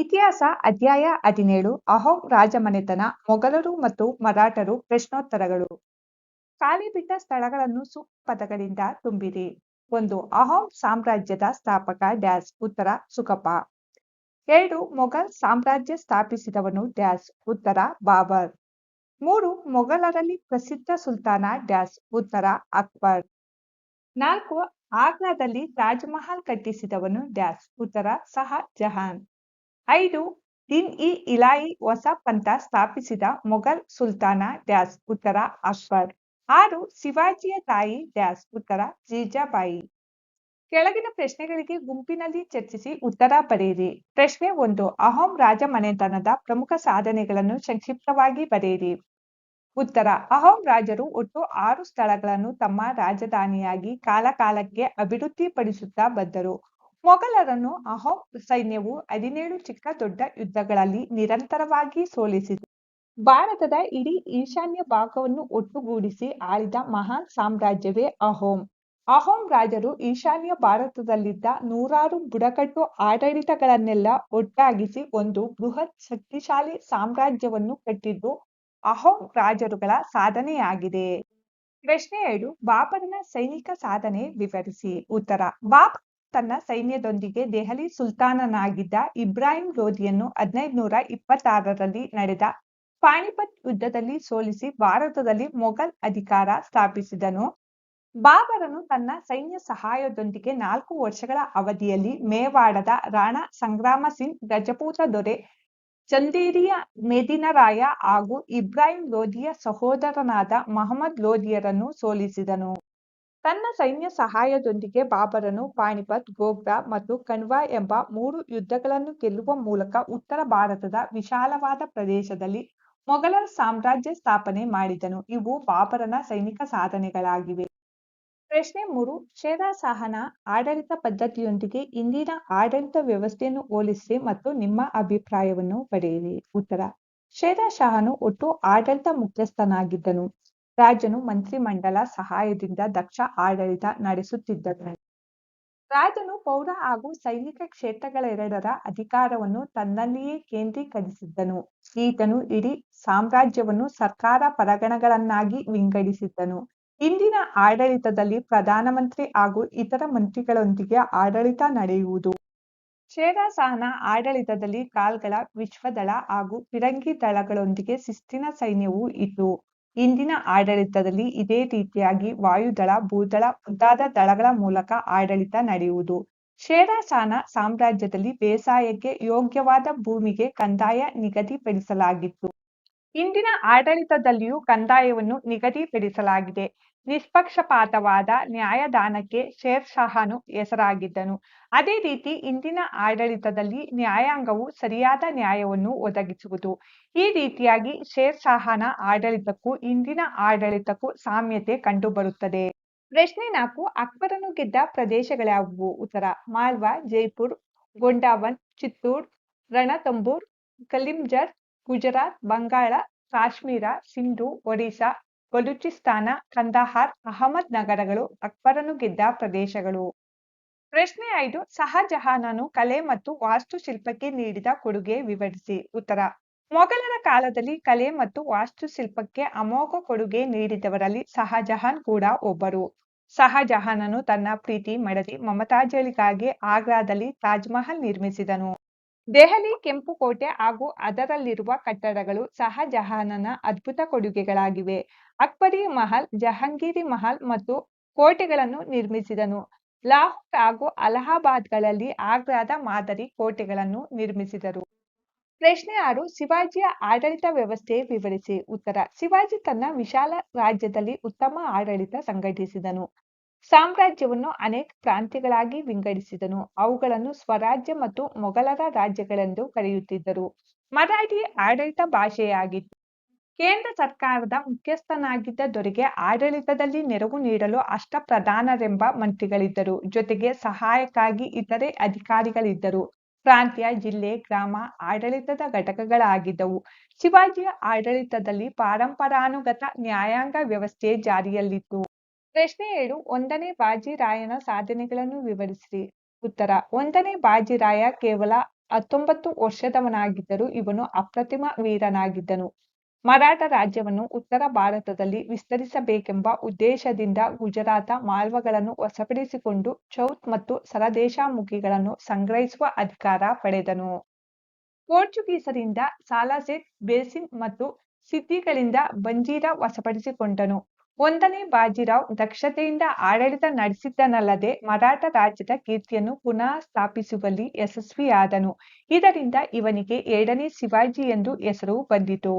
ಇತಿಹಾಸ ಅಧ್ಯಾಯ ಹದಿನೇಳು. ಅಹೋಂ ರಾಜಮನೆತನ, ಮೊಘಲರು ಮತ್ತು ಮರಾಠರು ಪ್ರಶ್ನೋತ್ತರಗಳು. ಖಾಲಿ ಬಿಟ್ಟ ಸ್ಥಳಗಳನ್ನು ಸೂಕ್ತ ಪದಗಳಿಂದ ತುಂಬಿರಿ. ಒಂದು, ಅಹೋಂ ಸಾಮ್ರಾಜ್ಯದ ಸ್ಥಾಪಕ ಡ್ಯಾಸ್. ಉತ್ತರ ಸುಖಪ ಎರಡು, ಮೊಘಲ್ ಸಾಮ್ರಾಜ್ಯ ಸ್ಥಾಪಿಸಿದವನು ಡ್ಯಾಸ್. ಉತ್ತರ, ಬಾಬರ್. ಮೂರು, ಮೊಘಲರಲ್ಲಿ ಪ್ರಸಿದ್ಧ ಸುಲ್ತಾನ ಡ್ಯಾಸ್. ಉತ್ತರ, ಅಕ್ಬರ್. ನಾಲ್ಕು, ಆಗ್ರಾದಲ್ಲಿ ತಾಜ್ಮಹಲ್ ಕಟ್ಟಿಸಿದವನು ಡ್ಯಾಸ್. ಉತ್ತರ, ಸಹ ಜಹಾನ್. ಐದು ದಿನ್ ಇ ಇಲಾಯಿ ಹೊಸ ಪಂಥ ಸ್ಥಾಪಿಸಿದ ಮೊಘಲ್ ಸುಲ್ತಾನ ಡ್ಯಾಸ್, ಉತ್ತರ ಅಕ್ಬರ್ ಆರು ಶಿವಾಜಿಯ ತಾಯಿ ಡ್ಯಾಸ್, ಉತ್ತರ ಜೀಜಾಬಾಯಿ. ಕೆಳಗಿನ ಪ್ರಶ್ನೆಗಳಿಗೆ ಗುಂಪಿನಲ್ಲಿ ಚರ್ಚಿಸಿ ಉತ್ತರ ಬರೆಯಿರಿ. ಪ್ರಶ್ನೆ ಒಂದು, ಅಹೋಂ ರಾಜ ಮನೆತನದ ಪ್ರಮುಖ ಸಾಧನೆಗಳನ್ನು ಸಂಕ್ಷಿಪ್ತವಾಗಿ ಬರೆಯಿರಿ. ಉತ್ತರ, ಅಹೋಂ ರಾಜರು ಒಟ್ಟು ಆರು ಸ್ಥಳಗಳನ್ನು ತಮ್ಮ ರಾಜಧಾನಿಯಾಗಿ ಕಾಲಕಾಲಕ್ಕೆ ಅಭಿವೃದ್ಧಿಪಡಿಸುತ್ತಾ ಬಂದರು. ಮೊಘಲರನ್ನು ಅಹೋಮ್ ಸೈನ್ಯವು ಹದಿನೇಳು ಚಿಕ್ಕ ದೊಡ್ಡ ಯುದ್ಧಗಳಲ್ಲಿ ನಿರಂತರವಾಗಿ ಸೋಲಿಸಿತು. ಭಾರತದ ಇಡೀ ಈಶಾನ್ಯ ಭಾಗವನ್ನು ಒಟ್ಟುಗೂಡಿಸಿ ಆಳಿದ ಮಹಾನ್ ಸಾಮ್ರಾಜ್ಯವೇ ಅಹೋಮ್. ಅಹೋಮ್ ರಾಜರು ಈಶಾನ್ಯ ಭಾರತದಲ್ಲಿದ್ದ ನೂರಾರು ಬುಡಕಟ್ಟು ಆಡಳಿತಗಳನ್ನೆಲ್ಲ ಒಟ್ಟಾಗಿಸಿ ಒಂದು ಬೃಹತ್ ಶಕ್ತಿಶಾಲಿ ಸಾಮ್ರಾಜ್ಯವನ್ನು ಕಟ್ಟಿದ್ದು ಅಹೋಮ್ ರಾಜರುಗಳ ಸಾಧನೆಯಾಗಿದೆ. ಪ್ರಶ್ನೆ ಎರಡು ಬಾಬರನ ಸೈನಿಕ ಸಾಧನೆ ವಿವರಿಸಿ. ಉತ್ತರ ಬಾಬರ್ ತನ್ನ ಸೈನ್ಯದೊಂದಿಗೆ ದೆಹಲಿ ಸುಲ್ತಾನನಾಗಿದ್ದ ಇಬ್ರಾಹಿಂ ಲೋಧಿಯನ್ನು ಹದಿನೈದುನೂರ ಇಪ್ಪತ್ತಾರರಲ್ಲಿ ನಡೆದ ಪಾಣಿಪತ್ ಯುದ್ಧದಲ್ಲಿ ಸೋಲಿಸಿ ಭಾರತದಲ್ಲಿ ಮೊಘಲ್ ಅಧಿಕಾರ ಸ್ಥಾಪಿಸಿದನು. ಬಾಬರನು ತನ್ನ ಸೈನ್ಯ ಸಹಾಯದೊಂದಿಗೆ ನಾಲ್ಕು ವರ್ಷಗಳ ಅವಧಿಯಲ್ಲಿ ಮೇವಾಡದ ರಾಣಾ ಸಂಗ್ರಾಮ ಸಿಂಗ್ ಗಜಪೂತ ದೊರೆ ಚಂದೇರಿಯ ಮೇದಿನರಾಯ ಹಾಗೂ ಇಬ್ರಾಹಿಂ ಲೋಧಿಯ ಸಹೋದರನಾದ ಮಹಮ್ಮದ್ ಲೋಧಿಯರನ್ನು ಸೋಲಿಸಿದನು. ತನ್ನ ಸೈನ್ಯ ಸಹಾಯದೊಂದಿಗೆ ಬಾಬರನು ಪಾಣಿಪತ್, ಗೋಗ್ರಾ ಮತ್ತು ಕಣ್ವಾ ಎಂಬ ಮೂರು ಯುದ್ಧಗಳನ್ನು ಗೆಲ್ಲುವ ಮೂಲಕ ಉತ್ತರ ಭಾರತದ ವಿಶಾಲವಾದ ಪ್ರದೇಶದಲ್ಲಿ ಮೊಘಲರ ಸಾಮ್ರಾಜ್ಯ ಸ್ಥಾಪನೆ ಮಾಡಿದನು. ಇವು ಬಾಬರನ ಸೈನಿಕ ಸಾಧನೆಗಳಾಗಿವೆ. ಪ್ರಶ್ನೆ ಮೂರು, ಶೇರಾಸಹನ ಆಡಳಿತ ಪದ್ಧತಿಯೊಂದಿಗೆ ಇಂದಿನ ಆಡಳಿತ ವ್ಯವಸ್ಥೆಯನ್ನು ಹೋಲಿಸಿ ಮತ್ತು ನಿಮ್ಮ ಅಭಿಪ್ರಾಯವನ್ನು ಪಡೆಯಿರಿ. ಉತ್ತರ ಶೇರಾ ಶಹನು ಒಟ್ಟು ಆಡಳಿತ ಮುಖ್ಯಸ್ಥನಾಗಿದ್ದನು. ರಾಜನು ಮಂತ್ರಿಮಂಡಲ ಸಹಾಯದಿಂದ ದಕ್ಷ ಆಡಳಿತ ನಡೆಸುತ್ತಿದ್ದನು. ರಾಜನು ಪೌರ ಹಾಗೂ ಸೈನಿಕ ಕ್ಷೇತ್ರಗಳೆರಡರ ಅಧಿಕಾರವನ್ನು ತನ್ನಲ್ಲಿಯೇ ಕೇಂದ್ರೀಕರಿಸಿದ್ದನು. ಈತನು ಇಡೀ ಸಾಮ್ರಾಜ್ಯವನ್ನು ಸರ್ಕಾರ ಪರಗಣಗಳನ್ನಾಗಿ ವಿಂಗಡಿಸಿದ್ದನು. ಇಂದಿನ ಆಡಳಿತದಲ್ಲಿ ಪ್ರಧಾನಮಂತ್ರಿ ಹಾಗೂ ಇತರ ಮಂತ್ರಿಗಳೊಂದಿಗೆ ಆಡಳಿತ ನಡೆಯುವುದು. ಶೇರಾಸಹನ ಆಡಳಿತದಲ್ಲಿ ಕಾಲ್ಗಳ ವಿಶ್ವದಳ ಹಾಗೂ ಫಿರಂಗಿ ದಳಗಳೊಂದಿಗೆ ಶಿಸ್ತಿನ ಸೈನ್ಯವೂ ಇತ್ತು. ಇಂದಿನ ಆಡಳಿತದಲ್ಲಿ ಇದೇ ರೀತಿಯಾಗಿ ವಾಯುದಳ, ಭೂದಳ ಮುಂತಾದ ದಳಗಳ ಮೂಲಕ ಆಡಳಿತ ನಡೆಯುವುದು. ಶೇರಾಶಾನ ಸಾಮ್ರಾಜ್ಯದಲ್ಲಿ ಬೇಸಾಯಕ್ಕೆ ಯೋಗ್ಯವಾದ ಭೂಮಿಗೆ ಕಂದಾಯ ನಿಗದಿಪಡಿಸಲಾಗಿತ್ತು. ಇಂದಿನ ಆಡಳಿತದಲ್ಲಿಯೂ ಕಂದಾಯವನ್ನು ನಿಗದಿಪಡಿಸಲಾಗಿದೆ. ನಿಷ್ಪಕ್ಷಪಾತವಾದ ನ್ಯಾಯದಾನಕ್ಕೆ ಶೇರ್ ಶಹಾನು ಹೆಸರಾಗಿದ್ದನು. ಅದೇ ರೀತಿ ಇಂದಿನ ಆಡಳಿತದಲ್ಲಿ ನ್ಯಾಯಾಂಗವು ಸರಿಯಾದ ನ್ಯಾಯವನ್ನು ಒದಗಿಸುವುದು. ಈ ರೀತಿಯಾಗಿ ಶೇರ್ ಶಹಾನ ಆಡಳಿತಕ್ಕೂ ಇಂದಿನ ಆಡಳಿತಕ್ಕೂ ಸಾಮ್ಯತೆ ಕಂಡುಬರುತ್ತದೆ. ಪ್ರಶ್ನೆ ನಾಲ್ಕು ಅಕ್ಬರನು ಗೆದ್ದ ಪ್ರದೇಶಗಳ್ಯಾವುವು ಉತ್ತರ, ಮಾಲ್ವಾ, ಜೈಪುರ್, ಗೊಂಡಾವನ್, ಚಿತ್ತೂರ್, ರಣತಂಬೂರ್, ಕಲಿಂಜರ್ ಗುಜರಾತ್, ಬಂಗಾಳ, ಕಾಶ್ಮೀರ, ಸಿಂಧು ಒಡಿಶಾ ಬಲೂಚಿಸ್ತಾನ, ಕಂದಹಾರ್, ಅಹಮದ್ ನಗರಗಳು ಅಕ್ಬರನು ಗೆದ್ದ ಪ್ರದೇಶಗಳು. ಪ್ರಶ್ನೆ ಐದು ಸಹಜಹಾನನು ಕಲೆ ಮತ್ತು ವಾಸ್ತುಶಿಲ್ಪಕ್ಕೆ ನೀಡಿದ ಕೊಡುಗೆ ವಿವರಿಸಿ. ಉತ್ತರ, ಮೊಘಲರ ಕಾಲದಲ್ಲಿ ಕಲೆ ಮತ್ತು ವಾಸ್ತುಶಿಲ್ಪಕ್ಕೆ ಅಮೋಘ ಕೊಡುಗೆ ನೀಡಿದವರಲ್ಲಿ ಸಹಜಹಾನ್ ಕೂಡ ಒಬ್ಬರು. ಶಹಜಹಾನನು ತನ್ನ ಪ್ರೀತಿ, ಮಡದಿ, ಮಮತಾಜಲಿಗಾಗಿ ಆಗ್ರಾದಲ್ಲಿ ತಾಜ್ಮಹಲ್ ನಿರ್ಮಿಸಿದನು. ದೆಹಲಿ ಕೆಂಪು ಕೋಟೆ ಹಾಗೂ ಅದರಲ್ಲಿರುವ ಕಟ್ಟಡಗಳು ಶಹಜಹಾನನ ಅದ್ಭುತ ಕೊಡುಗೆಗಳಾಗಿವೆ. ಅಕ್ಬರಿ ಮಹಲ್, ಜಹಾಂಗೀರಿ ಮಹಲ್ ಮತ್ತು ಕೋಟೆಗಳನ್ನು ನಿರ್ಮಿಸಿದನು. ಲಾಹೋರ್ ಹಾಗೂ ಅಲಹಾಬಾದ್ಗಳಲ್ಲಿ ಆಗ್ರಾದ ಮಾದರಿ ಕೋಟೆಗಳನ್ನು ನಿರ್ಮಿಸಿದರು. ಪ್ರಶ್ನೆ ಆರು, ಶಿವಾಜಿಯ ಆಡಳಿತ ವ್ಯವಸ್ಥೆ ವಿವರಿಸಿ. ಉತ್ತರ, ಶಿವಾಜಿ ತನ್ನ ವಿಶಾಲ ರಾಜ್ಯದಲ್ಲಿ ಉತ್ತಮ ಆಡಳಿತ ಸಂಘಟಿಸಿದನು. ಸಾಮ್ರಾಜ್ಯವನ್ನು ಅನೇಕ ಪ್ರಾಂತ್ಯಗಳಾಗಿ ವಿಂಗಡಿಸಿದನು. ಅವುಗಳನ್ನು ಸ್ವರಾಜ್ಯ ಮತ್ತು ಮೊಘಲರ ರಾಜ್ಯಗಳೆಂದು ಕರೆಯುತ್ತಿದ್ದರು. ಮರಾಠಿ ಆಡಳಿತ ಭಾಷೆಯಾಗಿತ್ತು. ಕೇಂದ್ರ ಸರ್ಕಾರದ ಮುಖ್ಯಸ್ಥನಾಗಿದ್ದ ದೊರೆಗೆ ಆಡಳಿತದಲ್ಲಿ ನೆರವು ನೀಡಲು ಅಷ್ಟಪ್ರಧಾನರೆಂಬ ಮಂತ್ರಿಗಳಿದ್ದರು. ಜೊತೆಗೆ ಸಹಾಯಕ್ಕಾಗಿ ಇತರೆ ಅಧಿಕಾರಿಗಳಿದ್ದರು. ಪ್ರಾಂತ್ಯ, ಜಿಲ್ಲೆ, ಗ್ರಾಮ ಆಡಳಿತದ ಘಟಕಗಳಾಗಿದ್ದವು. ಶಿವಾಜಿಯ ಆಡಳಿತದಲ್ಲಿ ಪರಂಪರಾನುಗತ ನ್ಯಾಯಾಂಗ ವ್ಯವಸ್ಥೆ ಜಾರಿಯಲ್ಲಿತ್ತು. ಪ್ರಶ್ನೆ ಏಳು, ಒಂದನೇ ಬಾಜಿರಾಯನ ಸಾಧನೆಗಳನ್ನು ವಿವರಿಸಿರಿ. ಉತ್ತರ, ಒಂದನೇ ಬಾಜಿರಾಯ ಕೇವಲ ಹತ್ತೊಂಬತ್ತು ವರ್ಷದವನಾಗಿದ್ದರೂ ಇವನು ಅಪ್ರತಿಮ ವೀರನಾಗಿದ್ದನು. ಮರಾಠ ರಾಜ್ಯವನ್ನು ಉತ್ತರ ಭಾರತದಲ್ಲಿ ವಿಸ್ತರಿಸಬೇಕೆಂಬ ಉದ್ದೇಶದಿಂದ ಗುಜರಾತ ಮಾಲ್ವಗಳನ್ನು ವಶಪಡಿಸಿಕೊಂಡು ಚೌತ್ ಮತ್ತು ಸರದೇಶಾಮುಖಿಗಳನ್ನು ಸಂಗ್ರಹಿಸುವ ಅಧಿಕಾರ ಪಡೆದನು. ಪೋರ್ಚುಗೀಸರಿಂದ ಸಾಲಾಸೆಟ್, ಬೇಸಿನ್ ಮತ್ತು ಸಿದ್ದಿಗಳಿಂದ ಬಂಜೀರ ವಶಪಡಿಸಿಕೊಂಡನು. ಒಂದನೇ ಬಾಜಿರಾವ್ ದಕ್ಷತೆಯಿಂದ ಆಡಳಿತ ನಡೆಸಿದ್ದನಲ್ಲದೆ ಮರಾಠ ರಾಜ್ಯದ ಕೀರ್ತಿಯನ್ನು ಪುನಃ ಸ್ಥಾಪಿಸುವಲ್ಲಿ ಯಶಸ್ವಿಯಾದನು. ಇದರಿಂದ ಇವನಿಗೆ ಎರಡನೇ ಶಿವಾಜಿ ಎಂದು ಹೆಸರು ಬಂದಿತು.